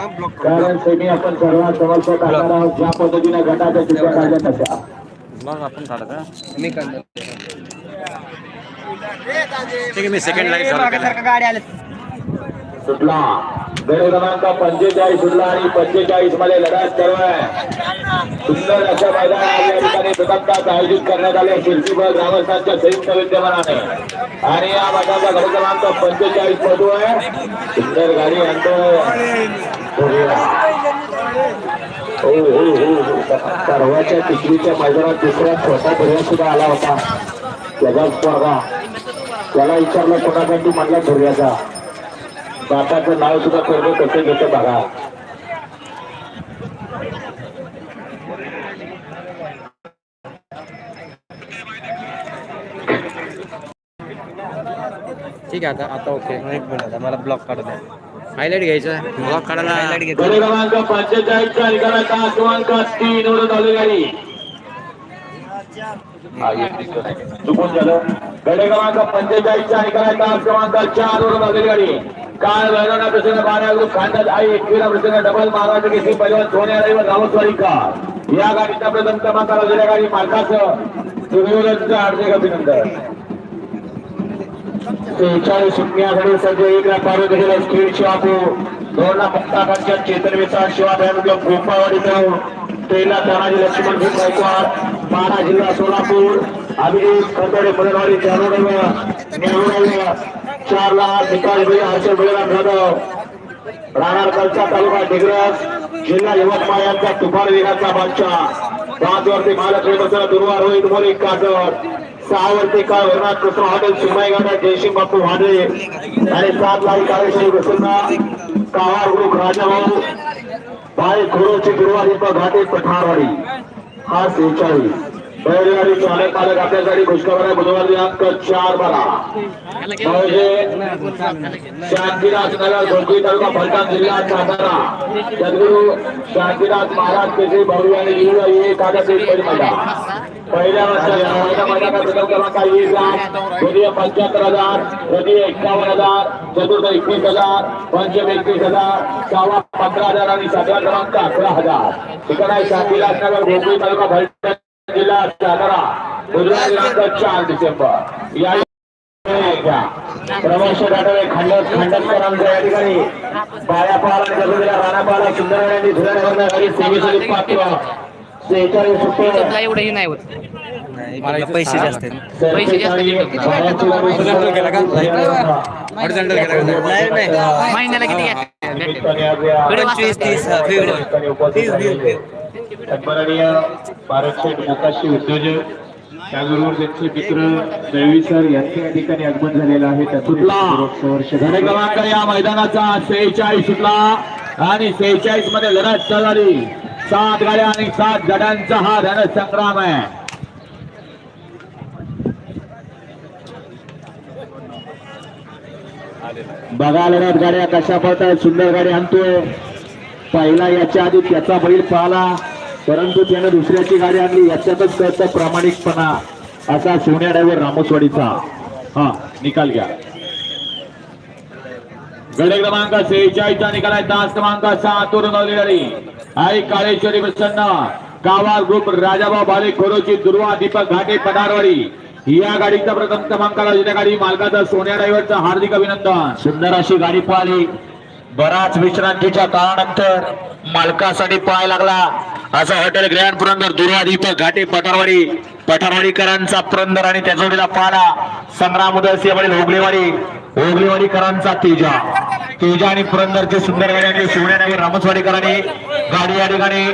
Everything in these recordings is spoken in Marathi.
कारण सेमी आपण सर्वात समर्थ टाकणार आहोत. ज्या पद्धतीने गटाच्या चिठ्ठ्या काढल्या तशा मग आपण काढा ठीक आहे मी सेकंड लाईन चालू केलं सुटला. गड क्रमांक पंचेचाळीस सुटला आणि पंचेचाळीसमध्ये लढत आहे सुंदर अशा मैदानात या ठिकाणी प्रथमताच आयोजित करण्यात आले. शिल्पीबळ ग्रामस्थांच्या संयुक्त विद्यमानाने. आणि या मैदानाचा गड क्रमांक पंचेचाळीस पटू आहे सुंदर गाडी आणतो हो हो हो परवाच्या तिसरीच्या मैदानात दुसरा छोटा धुर्या सुद्धा आला होता. त्याचा स्पर्धा त्याला विचारलं कोणासाठी म्हणला धुर्याचा बापाचं नाव सुद्धा करणं कसं घेतं बघा. ठीक आहे आता आता ओके एक मिनिट आता मला ब्लॉक काढू द्या. हायलाइट घ्यायचा. ब्लॉक काढायला गडी क्रमांक पंचेचाळीसचा निकालाचा क्रमांक तीन. चुकून झालं. गडी क्रमांक निकालाचा क्रमांक चार गाडी. काल वैरणा प्रसंग बारा आई एकविरा प्रसंग डबल महाराष्ट्र केसरी का. या गाडीचा प्रथम क्रमांकाला गेल्या गाडी मालकाचं. सुनियोजनचं चाळीस अभिनंदन सेहेचाळीस सध्या एक लाख पारू देखील स्पीड शिवापू. दोन लाख मुक्ताकांच्या चेतन विचार शिवा बँक गोपावाडी तेला तानाजी लक्ष्मण भीम गायकवाड माडा जिल्हा सोलापूर. अभिजित खंदोडे मुलवाडी जाणून चार लाख निकाल भैया हर्षल बळीराम जाधव. राहणार कलचा तालुका डिग्रस जिल्हा यवतमाळ यांचा तुफान वेगाचा बादशाह. पाचवरती महालक्ष्मी बसरा दुर्वार होईल मोरी कासर सहावरती काळ वरनाथ कृष्ण हॉटेल सुमाई गाडा जयसिंग बापू वाडे आणि सात लाई काळेश्वरी प्रसन्न कावार ग्रुप राजाभाऊ बाई खोरोची गुरुवारी घाटे पठारवाडी हा सेहेचाळीस बैलगाडी चालक पालक आपल्यासाठी खुशखबर आहे. बुधवार दिनांक चार बारा. म्हणजे शांतीराज नगर गोंदिया तालुका फलटण जिल्हा सातारा. सद्गुरू शांतीनाथ महाराज केसरी भाऊ आणि युवा हे कागद मैदान पहिल्या वर्षाच्या मैदानात प्रथम क्रमांक एक लाख द्वितीय पंच्याहत्तर हजार तृतीय एक्कावन्न हजार चतुर्थ एकवीस हजार पंचम एकवीस हजार सहावा पंधरा हजार आणि सातवा क्रमांक अकरा हजार. ठिकाण आहे शांतीराज भोपळी तालुका फलटण जिल्हा सातारा. बुधवार दिनांक चार डिसेंबर. या प्रमोश गाठवे खंडस खंडसकरांच्या या ठिकाणी. बायापाल आणि जगुदीला राणापाला सुंदर यांनी धुरानगरला सेवेचं सेवेसाठी एवढंही नाही होत. मला पैसे जास्त आहेत. पैसे जास्त. महिन्याला किती मोकाशी उद्योजक त्यांचे मित्र दळवी सर यांचे या ठिकाणी आगमन झालेलं आहे. त्यातून क्रमांक या मैदानाचा सेहेचाळीस सुटला. आणि सेहेचाळीसमध्ये लढत चालली. सात गाड्या आणि सात गड्यांचा हा रणसंग्राम आहे. बघा लढत गाड्या कशा पळतात सुंदर गाडी आणतोय. पहिला याच्या आधी त्याचा बैल पाहिला परंतु त्यानं दुसऱ्याची गाडी आणली. याच्यातच कळतं प्रामाणिकपणा. असा सोन्या ड्रायव्हर रामोसवाडीचा. हा निकाल घ्या. गडे क्रमांक सेहेचाळीसचा निकाल आहे. तास क्रमांक सहा तोरण गाडी. आई काळेश्वरी प्रसन्न. गावार ग्रुप राजाबा भाले खोरोची दुर्वा दीपक घाटे पदारवाडी. या गाडीचा प्रथम क्रमांकाला जिथे गाडी मालकाचा सोन्या ड्रायव्हरचा हार्दिक अभिनंदन. सुंदर अशी गाडी पाहिली. बराच विश्रांतीच्या काळानंतर मालकासाठी पाय लागला. असा हॉटेल ग्रँड पुरंदर दुर्वा दीपक घाटे पठारवाडी पठारवाडीकरांचा पुरंदर आणि त्याजोडीला पाला. संग्राम उदय वडील होगलेवाडी. होगलेवाडीकरांचा तेजा. तेजा आणि पुरंदरचे सुंदर गाडी शिवण्यानगर रामसवाडीकरांनी गाडी या ठिकाणी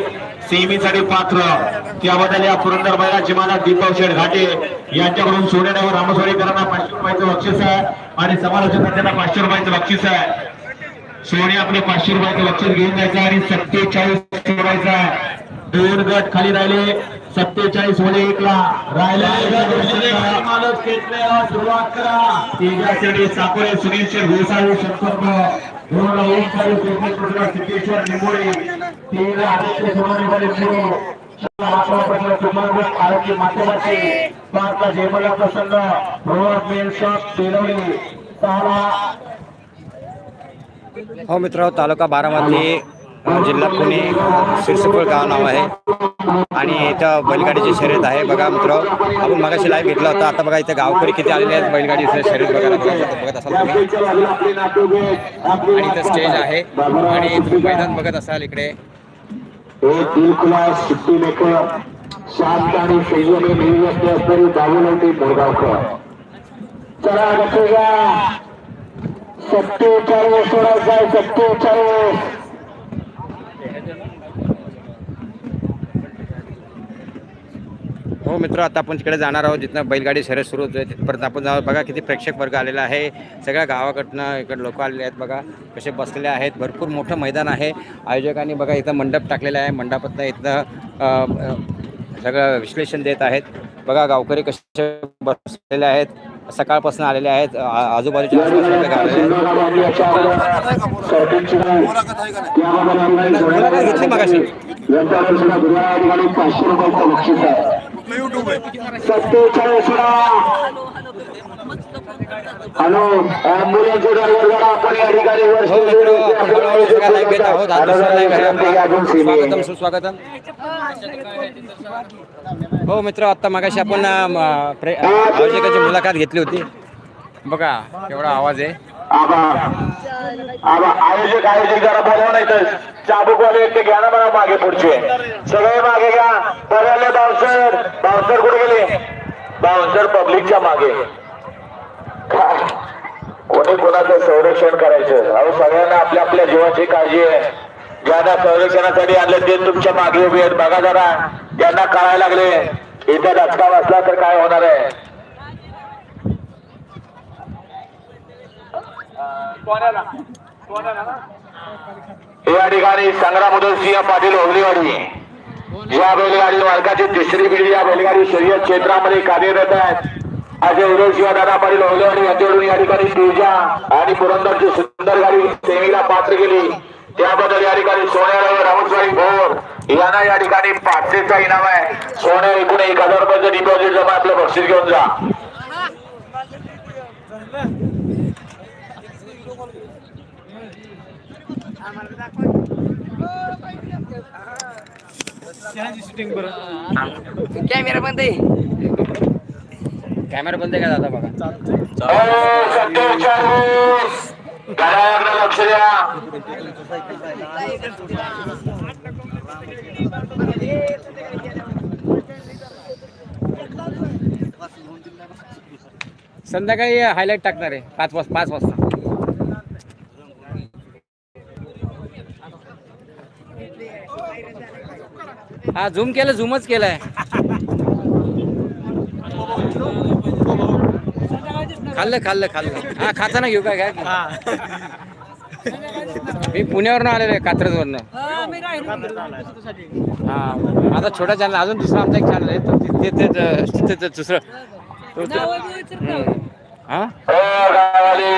सेमीसाठी पात्र. त्याबद्दल या पुरंदर बैलाची मालक दीपक शेठ घाटे यांच्याकडून सोडण्यावर रामसवाडीकरांना पाचशे रुपयाचं बक्षीस आहे. आणि समालोचक त्यांना पाचशे रुपयाचं बक्षीस आहे. सोने आपले पाचशे रुपयाचं बक्षीस घेऊन जायचं आणि सत्तेचाळीस ठेवायचं आहे. दोन गट खाली राहिले. सत्तेचाळीसमध्ये एकला. राहिला. सुरुवात करा. तेजासाठी साकोरे सुनील शेठ घोसाळे शंकर दोन ओंकार कृष्ण सिद्धेश्वर निंबोळे. तीन आदित्य सोनालीकडे आरोग्य माध्यमाचे पाचला जयमला प्रसन्न. रोहन मेल शॉप तेलवली सहाला हो मित्र तालुका बारामती. जिल्हा पुणे शिरसफळ गाव नाव आहे. आणि इथं बैलगाडीची शर्यत आहे. बघा मित्र आपण मगाशी लाईव्ह घेतला होता. आता बघा इथं गावकरी किती आलेले आहेत. बैलगाडीचं शर्यत बघायला बघत असाल तुम्ही. आणि इथं स्टेज आहे. आणि तुम्ही मैदान बघत असाल इकडे. शांत आणि संयमी असणारी चला सत्तेचाळीस सोडायचा सत्तेचाळीस. हो मित्र आता आपण तिकडे जाणार आहोत. जिथनं बैलगाडी शर्यत सुरू होते तिथपर्यंत आपण जाऊ बघा किती प्रेक्षक वर्ग आलेला आहे. सगळ्या गावाकडनं इकडे लोक आलेले आहेत बघा. कसे बसलेले आहेत. भरपूर मोठं मैदान आहे. आयोजकांनी बघा इथं मंडप टाकलेला आहे. मंडपातनं इथनं सगळं विश्लेषण देत आहेत. बघा गावकरी कसे बसलेले आहेत. सकाळपासून आलेले आहेत. आजूबाजूच्या घेतली मगाशी. यांच्यावर सुद्धा गुरुवार या ठिकाणी पाचशे रुपयाचं बक्षीस आहे सत्तेचाळीस हॅलो ड्रायव्हर जरा आपण या ठिकाणी हो हा आपला. स्वागतम सुस्वागतम. हो मित्र आत्ता मगाशी आपण आयोजकाची मुलाखत घेतली होती. बघा केवढा आवाज आहे. आयोजक आयोजक जरा बोलवा नाही तर चाबूकवाले ते घ्या ना बघा मागे पुढचे. सगळे मागे घ्या. बघायला बाउन्सर बाउन्सर कुठे गेले? बाउन्सर पब्लिकच्या मागे. कोणी कोणाचं संरक्षण करायचं? अहो सगळ्यांना आपल्या आपल्या जीवाची काळजी आहे. ज्यांना संरक्षणासाठी आणलं ते तुमच्या मागे उभे आहेत. बघा जरा. त्यांना कळायला लागले. इथे धचका बसला तर काय होणार आहे? या ठिकाणी संग्राम उदय सिंह पाटील ओगलेवाडी. या बैलगाडी मालकाची तिसरी पिढी या बैलगाडी शर्यत क्षेत्रामध्ये कार्यरत आहेत. असे उदय सिंह दादा पाटील ओगलेवाडी यांच्याकडून या ठिकाणी तेजा आणि पुरंदरची सुंदर गाडी सेमीला पात्र केली. त्याबद्दल या ठिकाणी सोन्याला रामस्वामी भोर यांना या ठिकाणी पाचशेचा इनाम आहे. सोन्या एकूण एक हजार रुपयाचं डिपॉझिट जमा आपलं बक्षीस घेऊन जा. कॅमेरा बंद आहे. कॅमेरा बंद आहे का दादा बघा? संध्याकाळी हायलाईट टाकणार आहे. पाच वाजता पाच वाजता. हा झूम केलं झूमच केलंय. खाल्लं खाल्लं खाल्लं. हा खाताना घेऊ काय काय? मी पुण्यावरनं आलेलो आहे कात्रजवरनं. हा माझा छोटा चॅनल अजून दुसरा आमचा एक चॅनल आहे तो ते- ते- ते- ते- ते- दुसरं. तो- ते- हा? गावाले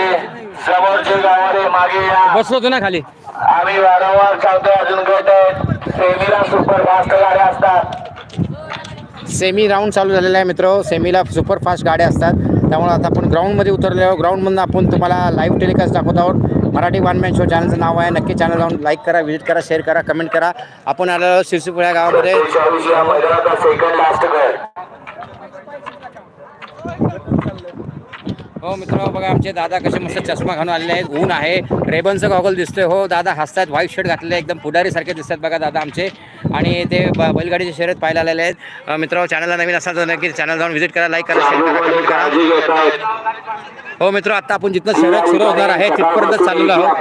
समोरचे गावाले मागे या. बसलो होतो ना खाली. आम्ही वारंवार सांगतो अजून आहेत सेमीला सुपर फास्ट गाड्या असतात. सेमी राऊंड चालू झालेला आहे मित्र. सेमीला सुपर फास्ट गाड्या असतात. त्यामुळे आता आपण ग्राउंडमध्ये उतरले आहोत. ग्राउंडमधून आपण तुम्हाला लाईव्ह टेलिकास्ट दाखवत आहोत. मराठी वन मॅन शो चॅनलचं नाव आहे. नक्की चॅनल जाऊन लाईक करा व्हिजिट करा शेअर करा कमेंट करा. आपण आलो आहोत शिरसुपुळ या गावामध्ये चाळीस या मैदानाचा सेकंड लास्ट गट हो मित्र बघा आमचे दादा कसे मस्त चष्मा घालून आलेले आहेत. ऊन आहे. रेबनचं गॉगल दिसतोय. हो दादा हसतात व्हाईट शर्ट घातलेले एकदम पुढारीसारखे दिसतात बघा दादा आमचे. आणि ते ब बैलगाडीची शर्यत पाहायला आलेले आहेत. मित्र चॅनलला नवीन असाल तर नक्की चॅनल जाऊन व्हिजिट करा लाईक करा शेअर करा कमेंट करा. हो मित्र आता आपण जिथनं शर्यत सुरू होणार आहे तिथपर्यंत चाललेलो आहोत.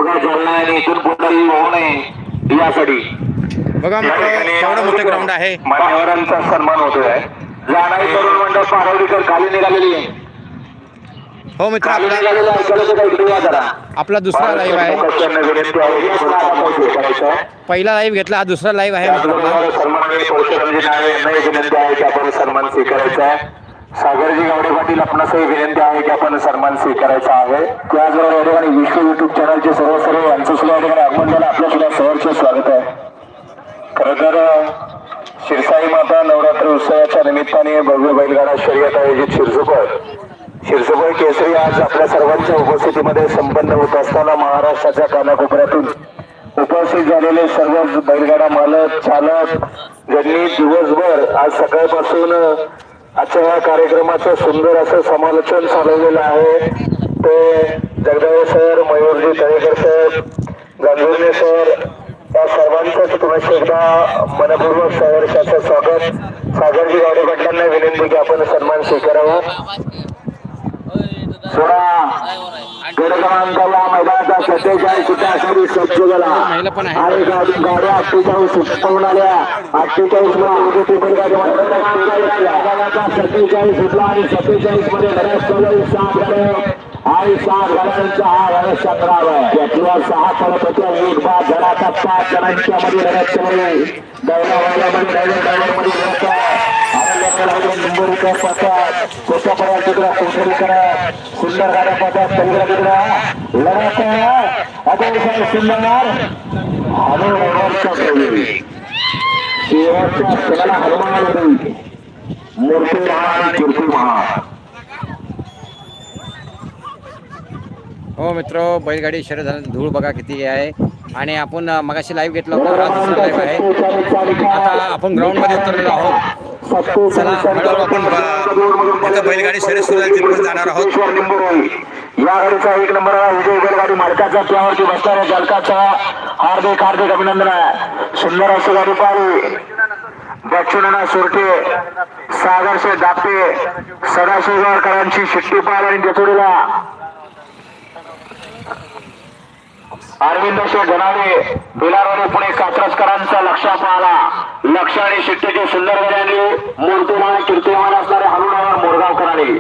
बघा मित्र केवढं मोठं ग्राउंड आहे. मान्यवरांचा सन्मान होतोय. जाणारी तरुण मंडळ पारवडीकर खाली निघालेली आहे. हो मित्र आपला जरा आपला दुसरा लाईव्ह आहे. विनंती आहे पहिला लाईव्ह घेतला हा दुसरा लाईव्ह आहे मित्रांनो. विनंती आहे की आपण सन्मान स्वीकारायचा आहे सागरजी गावडे पाटील आपणासही विनंती आहे की आपण सन्मान स्वीकारायचा आहे. त्याचबरोबर या ठिकाणी विश्व युट्यूब चॅनलचे सर्व सर्व यांचं सुद्धा या ठिकाणी आगमन झालं आपलं सुद्धा सहर्ष स्वागत आहे. खरं तर शिरसाई माता नवरात्र उत्सवाच्या निमित्ताने भव्य बैलगाडा शर्यत आयोजित शिरसुकर शिरसुपर केसरी आज आपल्या सर्वांच्या उपस्थितीमध्ये संपन्न होत असताना महाराष्ट्राच्या कानाकोपऱ्यातून उपस्थित झालेले सर्व बैलगाडा मालक चालक ज्यांनी दिवसभर आज सकाळपासून आजच्या या कार्यक्रमाचं सुंदर असं समालोचन चालवलेलं आहे. ते जगदाळे सर मयूरजी तळेकर सर गांधीर्णे सर या सर्वांचंच पुन्हा एकदा मनपूर्वक सहर्षाचं स्वागत. सागरजी गावडे पाटलांना विनंती की आपण सन्मान स्वीकारावा. सोळा. गड क्रमांकाला मैदानाचा सत्तेचाळीस सुद्धा असेल सज्ज झाला. आणि गाडी गाड्या अठ्ठेचाळीस आल्या. अठ्ठेचाळीसमध्ये सत्तेचाळीस सुटला आणि सत्तेचाळीसमध्ये गाड्या आणि सहा गाड्यांचा हा लढत चंद्राव आहे त्यातल्या सहा पडत होत्या एक बाद धडाचा पाच जणांच्या मध्ये लढत चालू दैला वाल्यामध्ये ड्रायव्हर लढत तिकडे करा सुंदर गाड्या पडतात सगळ्या तिकडे लढत सुंदर आणि प्रवेश शेवटच्या क्षणाला हनुमान मूर्ती महान कीर्ती महान हो मित्र बैलगाडी शर्यत झाली धूळ बघा किती आहे. आणि आपण मगाशी लाईव्ह घेतलं होतं दुसरा लाईव्ह आहे. आता आपण ग्राउंडमध्ये उतरलेलो आहोत. चला हळूहळू आपण बैलगाडी शर्यत सुरू झाली तिथून जाणार आहोत. या गाडीचा एक नंबर विजय बैलगाडी मालकाचा त्यावरती बसणाऱ्या चालकाचा हार्दिक हार्दिक अभिनंदन आहे. सुंदर अशी गाडी पाहिली. दक्षिणा सुरटे सागरशे दापे सदाशिवकरांची शिट्टी पाहिली आणि देचोडीला अरविंद शेठ धनावे बिलारवाडी पुणे कात्रजकरांचा लक्ष पाहला लक्ष आणि शिट्टीची सुंदर गड्यांनी मूर्तिमान कीर्तिमान असणारे हनुमान मोरगावकरांनी.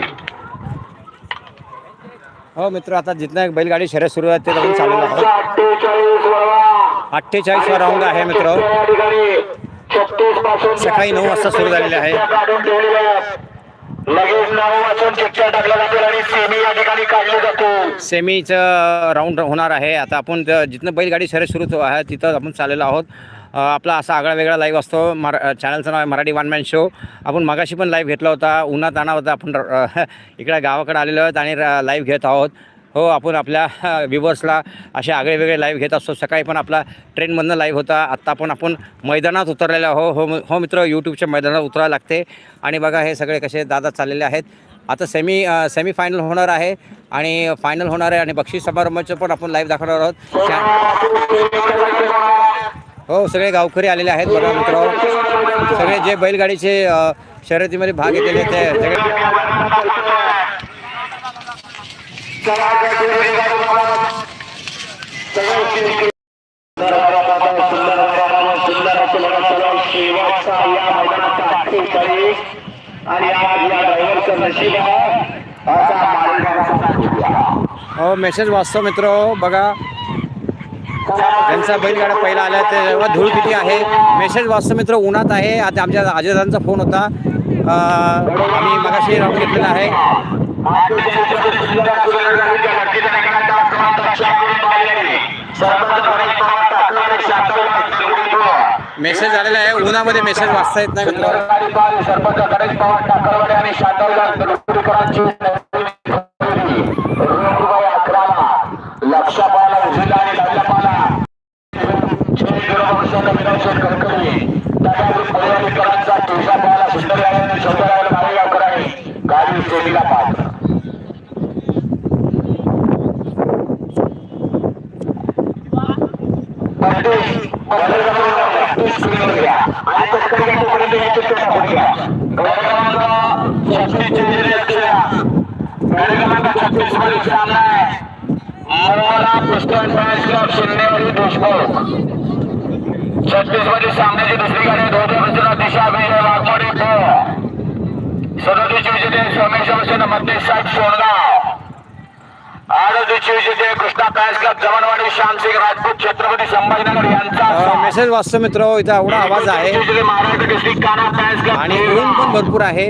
हो मित्र आता जिथनं बैलगाडी शर्यत सुरू आहे ते आपण चाललेलो आहोत. अठ्ठेचाळीस अठ्ठेचाळीस राऊंड आहे मित्र. सकाळी नऊ वाजता सुरू झालेले आहे. लगेच नाव वाचून चिठ्ठ्या टाकला जातील आणि सेमी या ठिकाणी काढले जातो. सेमीचं राऊंड होणार आहे. आता आपण जिथं जिथनं बैलगाडी शर्यत सुरू आहे तिथं आपण चाललेलो आहोत. आपला असा आगळा वेगळा लाईव्ह असतो. मरा चॅनलचं नाव आहे मराठी वन मॅन शो आपण मगाशी पण लाईव्ह घेतला होता. उन्हात आणा होता. आपण इकडे गावाकडे आलेलो आहोत आणि लाईव्ह घेत आहोत. हो आपण आपल्या व्ह्युवर्सला असे आगळे वेगळे लाईव्ह घेत असतो. सकाळी पण आपला ट्रेनमधनं लाईव्ह होता. आत्ता पण आपण मैदानात उतरलेलो हो हो हो मित्र यूट्यूबच्या मैदानात उतरावं लागते. आणि बघा हे सगळे कसे दादा चाललेले आहेत. आता सेमी सेमी फायनल होणार आहे. आणि फायनल होणार आहे. आणि बक्षीस समारंभाचं पण आपण लाईव्ह दाखवणार आहोत. हो सगळे गावकरी आलेले आहेत. बघा मित्र. सगळे जे बैलगाडीचे शर्यतीमध्ये भाग घेतलेले ते सगळे आणि आज या ड्रायव्हरचं नशीब आहे हो मेसेज वाचतो मित्र. बघा. त्यांचा बैलगाडा पहिला आला ते तेव्हा धूळ किती आहे. मेसेज वाचतो मित्र उन्हात आहे. आता आमच्या आजदारांचा फोन होता. आम्ही मगाशी राहून घेतलेला आहे. मेसेज आलेला आहे उन्हामध्ये मेसेज वाचता येत नाही मित्र सरपंच गणेश पवार टाकरवाडे आणि शांतवला दलुडकरांची अकराला लक्ष पाला उजवीला आणि डाव्या पाला विनाशेठ कडकडे त्याच्यावर पर्यावरणकरांचा तुळजा पाला सुंदर गाड्यांनी शौचालयाला मारेगाव करावी गाडी सेमीला पात्र छत्तीसमध्ये सामन्याची दुसरी गाडी बाजूला दिशा वेळ वाघमोडी सदोतीसचे विजेते सोमेश्वर सेन मधले साठ सोनगाव. आरोग्याचे विजेते कृष्णा पॅन्स क्लब जवानवाडी श्यामसिंग राजपूत छत्रपती संभाजीनगर यांचा मेसेज वाचतो मित्र इथं एवढा आवाज आहे. महाराष्ट्र डिस्ट्रिक्ट काना पॅन्स क्लब आणि ऊन पण भरपूर आहे.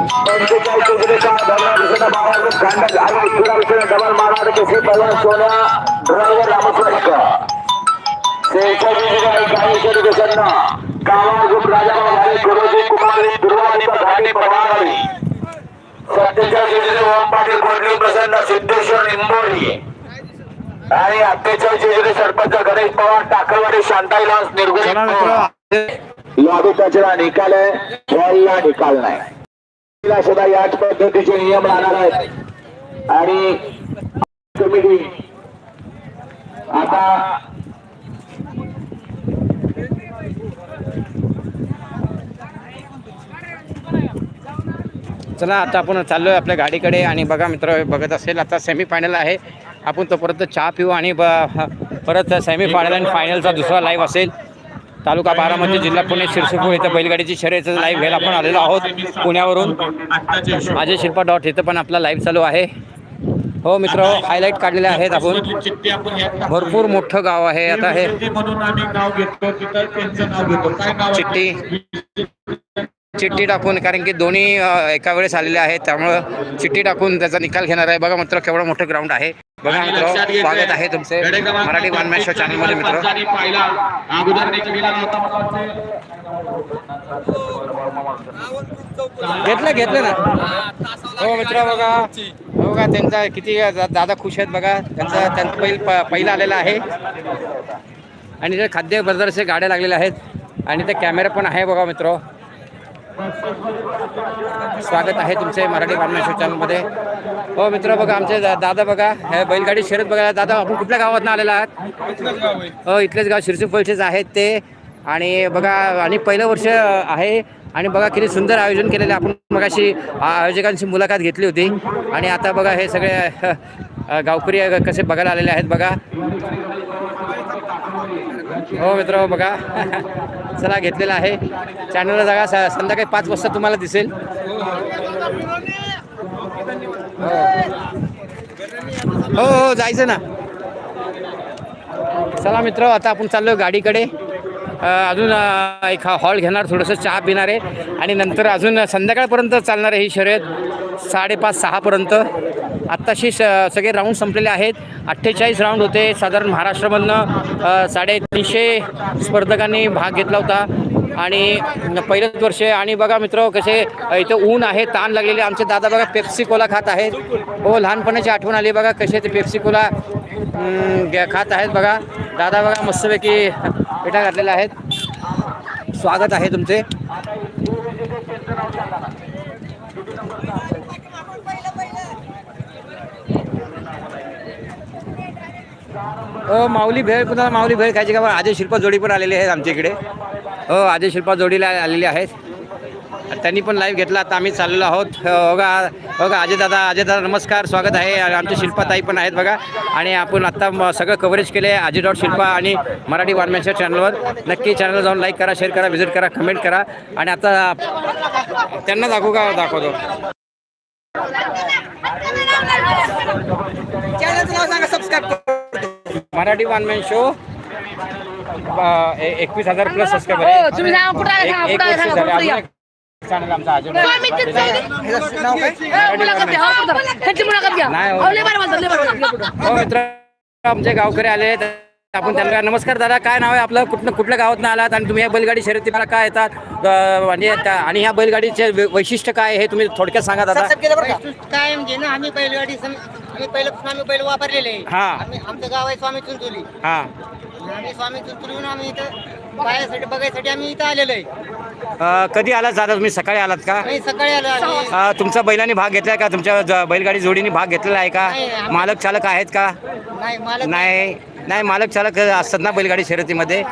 पंचेचाळीस चौकटीचा धरला दिसत बाबासाहेब आणि डबल केसी सोन्या ड्रायव्हर भाई गुरुजी कुमारी दुर्वाणी सत्तेचाळीस ओम पाटील प्रसन्न सिद्धेश्वर निंबोरी आणि अठ्ठेचाळीस जेजुरी सरपंच गणेश पवार टाकळवाडी शांताई लॉन्स निर्गुण लॉबी कचरा निकाल आहे बॉलला निकाल नाही. सुद्धा याच पद्धतीचे नियम राहणार आहेत. आणि कमिटी आता चला आता आपण चाललोय आपल्या गाडीकडे आणि बघा मित्र बघत असेल आता सेमीफायनल आहे. आपण तो परत चहा पिऊ आणि ब- परत सेमीफायनल आणि फायनलचा दुसरा लाईव्ह असेल. तालुका बारामती जिल्हा पुणे शिरसपूर इथं बैलगाडीची शर्यतीचं लाईव्ह घ्यायला आपण आलेलो आहोत पुण्यावरून. माझे शिल्पा डॉट इथं पण आपला लाईव्ह चालू आहे. हो मित्र हायलाईट काढलेले आहेत आपण. भरपूर मोठं गाव आहे आता हे. म्हणून चिठ्ठी टाकून कारण की दोन्ही एका वेळेस आलेले आहेत त्यामुळं चिठ्ठी टाकून त्याचा निकाल घेणार आहे. बघा मित्र केवढं मोठं ग्राउंड आहे. बघा मित्र स्वागत आहे तुमचे मराठी वन मॅच शो चॅनलमध्ये मित्र. घेतलं घेतलं ना? हो मित्र बघा. हो बघा त्यांचा किती दादा खुश आहेत बघा. त्यांचा त्यांचं पहिल पहिला आलेला आहे. आणि ते खाद्य ब्रदर्सचे गाड्या लागलेल्या आहेत. आणि ते कॅमेरा पण आहे बघा मित्र. स्वागत आहे तुमचे मराठी बातम्या शो चॅनलमध्ये. हो मित्र बघा आमचे दा- दादा बघा हे बैलगाडी शर्यत बघायला दादा आपण कुठल्या गावात आलेला आहात? हो इथलेच गाव शिरसीफळचेच आहेत ते. आणि बघा आणि पहिलं वर्ष आहे. आणि बघा किती सुंदर आयोजन केलेलं आहे. आपण मगाशी आ- आयोजकांची मुलाखत घेतली होती. आणि आता बघा हे सगळे अ, गावकरी कसे बघायला आलेले आहेत बघा. हो मित्र हो बघा. चला घेतलेला आहे. चॅनलला जागा संध्याकाळी पाच वाजता तुम्हाला दिसेल. हो. हो. हो जायचं ना. चला मित्र आता आपण चाललो गाडीकडे. अजून एक हॉल घेणार थोडंसं चहा पिणार आहे. आणि नंतर अजून संध्याकाळपर्यंत चालणार आहे ही शर्यत. साडेपाच सहापर्यंत. आत्ताशी स सगळे राऊंड संपलेले आहेत. अठ्ठेचाळीस राऊंड होते. साधारण महाराष्ट्रामधनं साडेतीनशे स्पर्धकांनी भाग घेतला होता. आणि पहिलंच वर्ष आणि बघा मित्र कसे इथं ऊन आहे ताण लागलेले. आमचे दादा बघा पेप्सी कोला खात आहेत. हो लहानपणाची आठवण आली बघा कसे ते पेप्सी कोला खात आहेत बघा. दादा बघा मस्तपैकी पिठा घातलेल्या आहेत. स्वागत आहे तुमचे. माऊली भेळ कुणाला माऊली भेळ खायची का? आजय शिल्पा जोडी पण आलेली आहेत आमच्या इकडे. हो आजय शिल्पा जोडीला आलेली आहेत. त्यांनी पण लाईव्ह घेतला. आता आम्ही चाललेलो आहोत. बघा बघा अजय दादा अजय दादा नमस्कार. स्वागत आहे. आणि आमच्या शिल्पाताई पण आहेत बघा. आणि आपण आत्ता सगळं कव्हरेज केले आहे अजय डॉट शिल्पा आणि मराठी वारम्याच्या चॅनलवर नक्की चॅनल जाऊन लाईक करा शेअर करा व्हिजिट करा कमेंट करा. आणि आता त्यांना दाखवू का? दाखवतो. मराठी वानमॅन शो एकवीस हजार प्लस सबस्क्रायबर हो, आहे. चॅनल आमचा अजून घ्या, हो, नाही, हो. मित्र आमचे गावकरी आले. आपण त्यांना नमस्कार दादा. काय नाव आहे आपलं? कुठलं कुठल्या गावात आलात? आणि तुम्ही या बैलगाडी शर्यती मला काय येतात? म्हणजे आणि ह्या बैलगाडीचे वैशिष्ट्य काय आहे हे तुम्ही थोडक्यात सांगा दादा. काय म्हणजे ना आम्ही बैलगाडी आम्ही पहिल्यापासून आम्ही बैल वापरलेले. आहे. हा. आम्ही आमचं गाव आहे स्वामी चुंचुली. हां. आम्ही स्वामी चुंचुलीहून आम्ही इथं पाहायसाठी बघायसाठी आम्ही इथं आलेलो आहे. अं, कधी आलात दादा? तुम्ही सकाळी आलात का? आम्ही सकाळी आलो आम्ही. अं, तुमचा बैलाने भाग घेतलाय का? तुमच्या ज- बैलगाडी जोडीने भाग घेतलेला आहे का? नाही, आम्ही- मालक चालक आहेत का? नाही मला नाही. नाही मालक चालक असतात ना बैलगाडी शर्यतीमध्ये.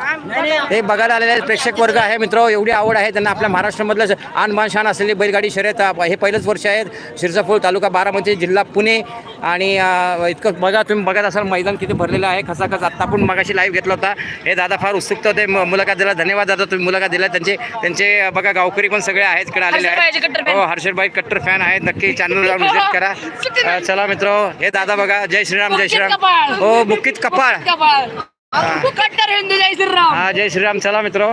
हे बघायला आलेले प्रेक्षक वर्ग आहे मित्र एवढी आवड आहे त्यांना आपल्या महाराष्ट्रामधलं आणबान शान असलेली बैलगाडी शर्यत हे पहिलंच वर्ष आहे शिरसापूर तालुका बारामती जिल्हा पुणे आणि इतकं बघा तुम्ही बघत असाल मैदान किती भरलेलं आहे खसाखस आत्ता आपण मगाशी लाईव्ह घेतला होता. हे दादा फार उत्सुक होते मुलाखत दिला धन्यवाद दादा तुम्ही मुलाखत दिला त्यांचे त्यांचे बघा गावकरी पण सगळे आहेत इकडे आलेले आहेत. हो हर्षदभाई कट्टर फॅन आहेत. नक्की चॅनल जाऊन व्हिजिट करा. चला मित्र हे दादा बघा जय श्रीराम जय श्रीराम. हो मुक्कीत कपाळ. हिंदू जय श्रीराम. हा जय श्रीराम चला मित्र.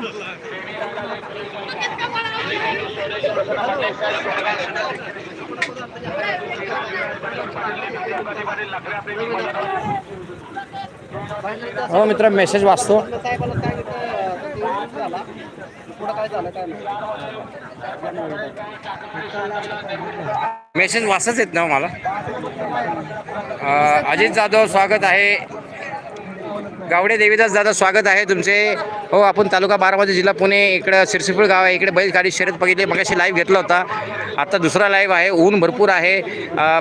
हो मित्र मेसेज वाचतो. साहेबाला सांगितलं झाला पुढं काय झालं काय नाही मेसेज वाचच येत ना हो मला. अजित जाधव स्वागत आहे. गावडे देवीदास दादा स्वागत आहे तुमचे. हो आपण तालुका बारामती जिल्हा पुणे इकडं सिरसिपूर गाव आहे. इकडे बैलगाडी शर्यत बघितली. मगाशी लाईव्ह घेतला होता. आता दुसरा लाईव्ह आहे. ऊन भरपूर आहे.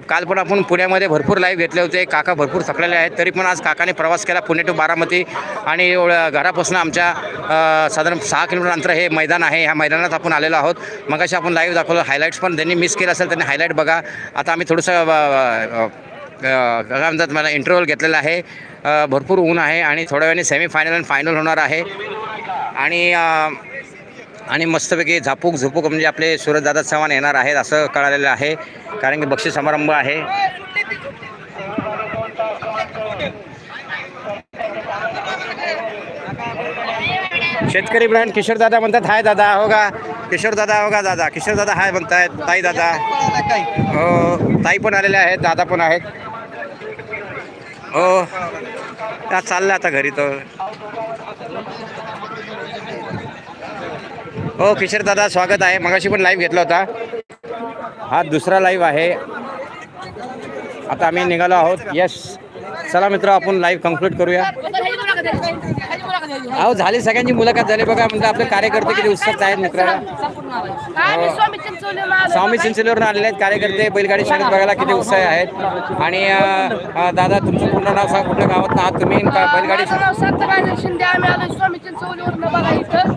काल पण आपण पुण्यामध्ये भरपूर लाईव्ह घेतले होते. काका भरपूर थकलेले आहेत. तरी पण आज काकाने प्रवास केला पुणे टू बारामती. आणि घरापासून आमच्या साधारण सहा किलोमीटर अंतर हे मैदान आहे. ह्या मैदानात आपण आलेलो आहोत. मगाशी आपण लाईव्ह दाखवलं. हायलाईट्स पण त्यांनी मिस केलं असेल त्यांनी हायलाईट बघा. आता आम्ही थोडंसं म्हणतात मला इंटरव्हल घेतलेला आहे. भरपूर ऊन आहे आणि थोड्या वेळाने सेमीफायनल आणि फायनल होणार आहे. आणि आणि मस्तपैकी झापूक झुपूक म्हणजे आपले सूरजदादा चव्हाण येणार आहेत असं कळालेलं आहे. कारण की बक्षीस समारंभ आहे. शेतकरी ब्रँड किशोर दादा म्हणतात हाय दादा हो का किशोर दादा हो का दादा. किशोर दादा हाय म्हणतायत. ताई दादा. हो ताई पण आलेल्या आहेत दादा पण आहेत. हो त्या चाललं आता घरी तर हो किशोर दादा स्वागत आहे. मगाशी पण लाईव्ह घेतला होता. हा दुसरा लाईव्ह आहे. आता आम्ही निघालो आहोत. येस चला मित्र आपण लाईव्ह कंप्लीट करूया. अहो झाली सगळ्यांची मुलाखत झाली. बघा म्हणजे आपले कार्यकर्ते किती उत्सुक आहेत मित्राला आम्ही स्वामी चिंचोलीवरून आलेले आहेत. कार्यकर्ते बैलगाडी शर्यत बघायला किती उत्साही आहेत. आणि दादा तुमचं पूर्ण नाव सांगा कुठल्या गावात आहात तुम्ही? बैलगाडी माझं नाव सत्यराज शिंदे आम्ही आलो स्वामी चिंचोलीवरून बघा इथं.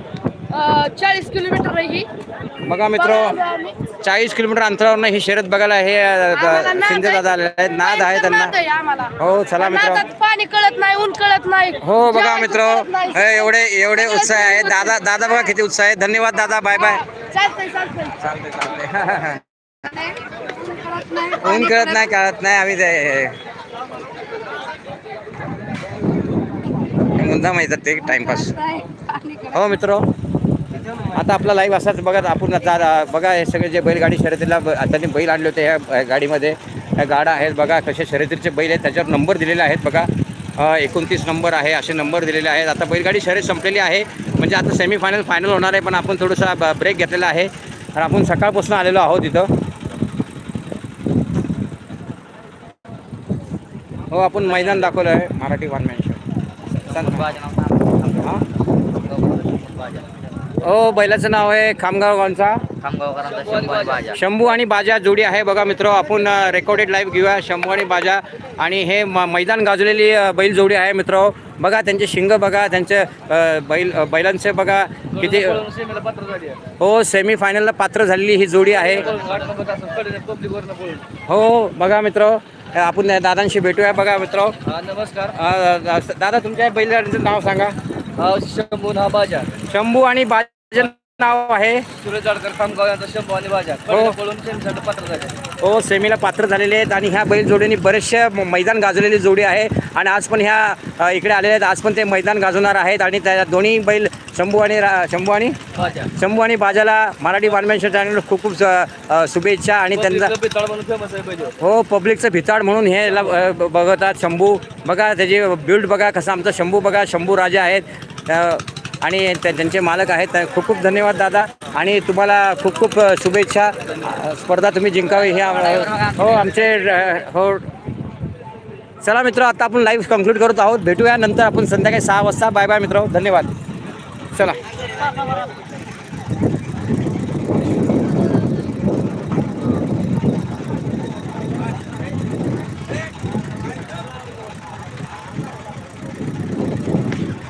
चाळीस किलोमीटर ही. बघा मित्र. चाळीस किलोमीटर अंतरावरून ही शर्यत बघायला हे शिंदे दादा आलेले आहेत. नाद आहे त्यांना आहे हो, चला मित्र. पाणी कळत नाही ऊन कळत नाही. हो बघा मित्र. एवढे एवढे उत्साह आहेत दादा दादा बघा किती उत्साह आहे. धन्यवाद दादा. बाय बाय चालतंय चालतंय. ऊन कळत नाही कळत नाही. आम्ही ते मुद्दाम येतात ते टाइमपास हो मित्र. आता आपला लाईव्ह असाच बघा आपण आता बघा हे सगळे जे बैलगाडी शर्यतीला त्यांनी बैल आणले होते ह्या गाडीमध्ये. ह्या गाड्या आहेत बघा कसे शर्यतीचे बैल आहेत त्याच्यावर नंबर दिलेले आहेत बघा. एकोणतीस नंबर आहे असे नंबर दिलेले आहेत. आता बैलगाडी शर्यत संपलेली आहे. म्हणजे आता सेमीफायनल फायनल होणार आहे पण आपण थोडंसं ब्रेक घेतलेला आहे. आणि आपण सकाळपासून आलेलो आहोत इथं. हो आपण मैदान दाखवलं आहे मराठी वन मॅन हां बैलाचं नाव आहे खामगाव गावचा शंभू आणि बाजा. जोडी आहे. बघा मित्र आपण रेकॉर्डेड लाईव्ह घेऊया. शंभू आणि बाजा आणि हे मैदान गाजलेली बैल जोडी आहे मित्र. बघा त्यांचे शिंग बघा त्यांचे बैल बैलांचे बघा किती हो सेमी फायनलला पात्र झालेली ही जोडी आहे. हो बघा मित्र. आपण दादांशी भेटूया बघा मित्र. नमस्कार. दादा तुमच्या बैलगाडीचं नाव सांगा. शंभू हा बाजार. शंभू आणि बाजा नाव आहे. सुरेश जाडकर खामगाव यांचा शंभू आणि बाजार. हो. पात्र झाले. हो सेमीला पात्र झालेले आहेत आणि ह्या बैल जोडीने बरेचशा मैदान गाजवलेली जोडी आहे. आणि आज पण ह्या इकडे आलेले आहेत. आज पण ते मैदान गाजवणार आहेत आणि त्या दोन्ही बैल शंभू आणि रा- शंभू आणि शंभू आणि बाजाला मराठी वानमेन्शन चॅनल खूप खूप शुभेच्छा आणि त्यांचा आहे पहिले हो पब्लिकचं भिताड म्हणून हे बघतात शंभू. बघा त्याची बिल्ड बघा कसा आमचा शंभू बघा शंभू राजा आहेत. आणि त्या- त्यांचे मालक आहेत. खूप खूप धन्यवाद दादा. आणि तुम्हाला खूप खूप शुभेच्छा. स्पर्धा तुम्ही जिंकावी हे हो आमचे हो. चला मित्र आता आपण लाईव्ह कंप्लीट करत आहोत. भेटूया नंतर आपण संध्याकाळी सहा वाजता. बाय बाय मित्र धन्यवाद. चला.